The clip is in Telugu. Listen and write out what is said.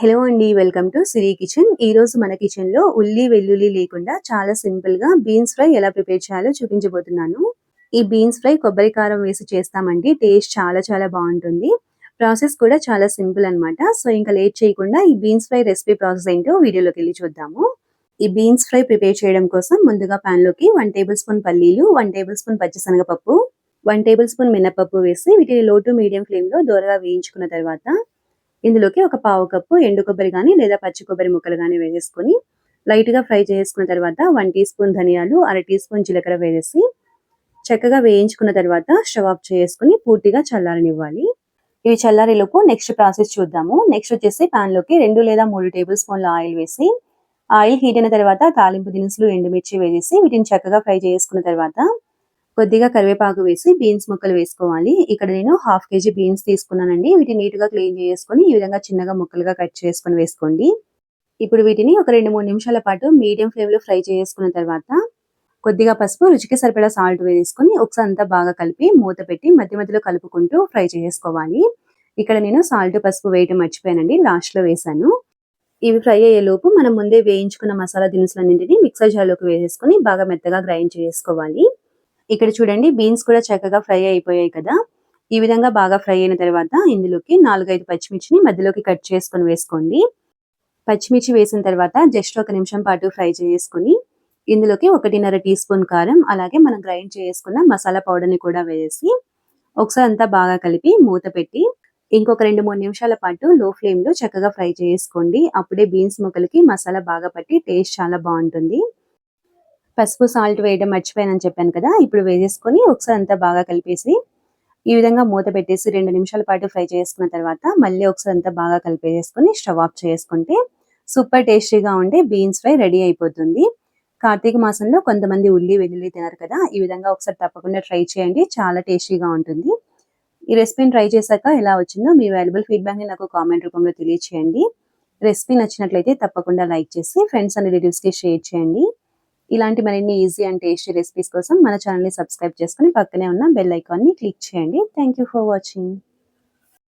హలో అండి వెల్కమ్ టు సిరి కిచెన్. ఈ రోజు మన కిచెన్లో ఉల్లి వెల్లుల్లి లేకుండా చాలా సింపుల్గా బీన్స్ ఫ్రై ఎలా ప్రిపేర్ చేయాలో చూపించబోతున్నాను. ఈ బీన్స్ ఫ్రై కొబ్బరి కారం వేసి చేస్తామండి టేస్ట్ చాలా చాలా బాగుంటుంది. ప్రాసెస్ కూడా చాలా సింపుల్ అన్నమాట. సో ఇంకా లేట్ చేయకుండా ఈ బీన్స్ ఫ్రై రెసిపీ ప్రాసెస్ ఏంటో వీడియోలోకి వెళ్ళి చూద్దాము. ఈ బీన్స్ ఫ్రై ప్రిపేర్ చేయడం కోసం ముందుగా పాన్లోకి వన్ టేబుల్ స్పూన్ పల్లీలు వన్ టేబుల్ స్పూన్ పచ్చిశనగపప్పు వన్ టేబుల్ స్పూన్ మినపప్పు వేసి వీటిని లో టు మీడియం ఫ్లేమ్లో దూరగా వేయించుకున్న తర్వాత ఇందులోకి ఒక పావు కప్పు ఎండు కొబ్బరి కానీ లేదా పచ్చి కొబ్బరి ముక్కలు కానీ వేసేసుకొని లైట్గా ఫ్రై చేసుకున్న తర్వాత వన్ టీ స్పూన్ ధనియాలు అర టీ స్పూన్ జీలకర్ర వేసేసి చక్కగా వేయించుకున్న తర్వాత స్టవ్ ఆఫ్ చేసుకుని పూర్తిగా చల్లారనివ్వాలి. ఇవి చల్లారేలోపు నెక్స్ట్ ప్రాసెస్ చూద్దాము. నెక్స్ట్ వచ్చేసి లోకి రెండు లేదా మూడు టేబుల్ స్పూన్ల ఆయిల్ వేసి ఆయిల్ హీట్ అయిన తర్వాత తాలింపు దినుసులు ఎండుమిర్చి వేసేసి వీటిని చక్కగా ఫ్రై చేసుకున్న తర్వాత కొద్దిగా కరివేపాకు వేసి బీన్స్ ముక్కలు వేసుకోవాలి. ఇక్కడ నేను హాఫ్ కేజీ బీన్స్ తీసుకున్నానండి. వీటిని నీట్గా క్లీన్ చేసుకొని ఈ విధంగా చిన్నగా ముక్కలుగా కట్ చేసుకొని వేసుకోండి. ఇప్పుడు వీటిని ఒక రెండు మూడు నిమిషాల పాటు మీడియం ఫ్లేమ్లో ఫ్రై చేసుకున్న తర్వాత కొద్దిగా పసుపు రుచికి సరిపడా సాల్ట్ వేసుకొని ఒకసారి అంతా బాగా కలిపి మూత పెట్టి మధ్య మధ్యలో కలుపుకుంటూ ఫ్రై చేసుకోవాలి. ఇక్కడ నేను సాల్ట్ పసుపు వేయటం మర్చిపోయానండి. లాస్ట్లో వేసాను ఇవి ఫ్రై అయ్యేలోపు మనం ముందే వేయించుకున్న మసాలా దినుసులన్నింటినీ మిక్సర్ జార్లోకి వేసేసుకొని బాగా మెత్తగా గ్రైండ్ చేసుకోవాలి. ఇక్కడ చూడండి బీన్స్ కూడా చక్కగా ఫ్రై అయిపోయాయి కదా. ఈ విధంగా బాగా ఫ్రై అయిన తర్వాత ఇందులోకి నాలుగైదు పచ్చిమిర్చిని మధ్యలోకి కట్ చేసుకొని వేసుకోండి. పచ్చిమిర్చి వేసిన తర్వాత జస్ట్ ఒక నిమిషం పాటు ఫ్రై చేసుకుని ఇందులోకి ఒకటిన్నర టీ స్పూన్ కారం అలాగే మనం గ్రైండ్ చేసుకున్న మసాలా పౌడర్ని కూడా వేసి ఒకసారి అంతా బాగా కలిపి మూత పెట్టి ఇంకొక రెండు మూడు నిమిషాల పాటు లో ఫ్లేమ్లో చక్కగా ఫ్రై చేసుకోండి. అప్పుడే బీన్స్ ముక్కలకి మసాలా బాగా పట్టి టేస్ట్ చాలా బాగుంటుంది. పసుపు సాల్ట్ వేయడం మర్చిపోయానని చెప్పాను కదా ఇప్పుడు వేసేసుకొని ఒకసారి అంతా బాగా కలిపేసి ఈ విధంగా మూత పెట్టేసి రెండు నిమిషాల పాటు ఫ్రై చేసుకున్న తర్వాత మళ్ళీ ఒకసారి అంతా బాగా కలిపేసుకొని స్టవ్ ఆఫ్ చేసుకుంటే సూపర్ టేస్టీగా ఉండే బీన్స్ ఫ్రై రెడీ అయిపోతుంది. కార్తీక మాసంలో కొంతమంది ఉల్లి వెల్లుల్లి తినరు కదా ఈ విధంగా ఒకసారి తప్పకుండా ట్రై చేయండి చాలా టేస్టీగా ఉంటుంది. ఈ రెసిపీని ట్రై చేశాక ఎలా వచ్చిందో మీ వాల్యుబుల్ ఫీడ్బ్యాక్ని నాకు కామెంట్ రూపంలో తెలియచేయండి. రెసిపీ నచ్చినట్లయితే తప్పకుండా లైక్ చేసి ఫ్రెండ్స్ అండ్ రిలేటివ్స్కి షేర్ చేయండి. ఇలాంటి మరిన్ని ఈజీ అండ్ టేస్టీ రెసిపీస్ కోసం మన ఛానల్ని సబ్స్క్రైబ్ చేసుకుని పక్కనే ఉన్న బెల్ ఐకాన్ని క్లిక్ చేయండి. Thank for watching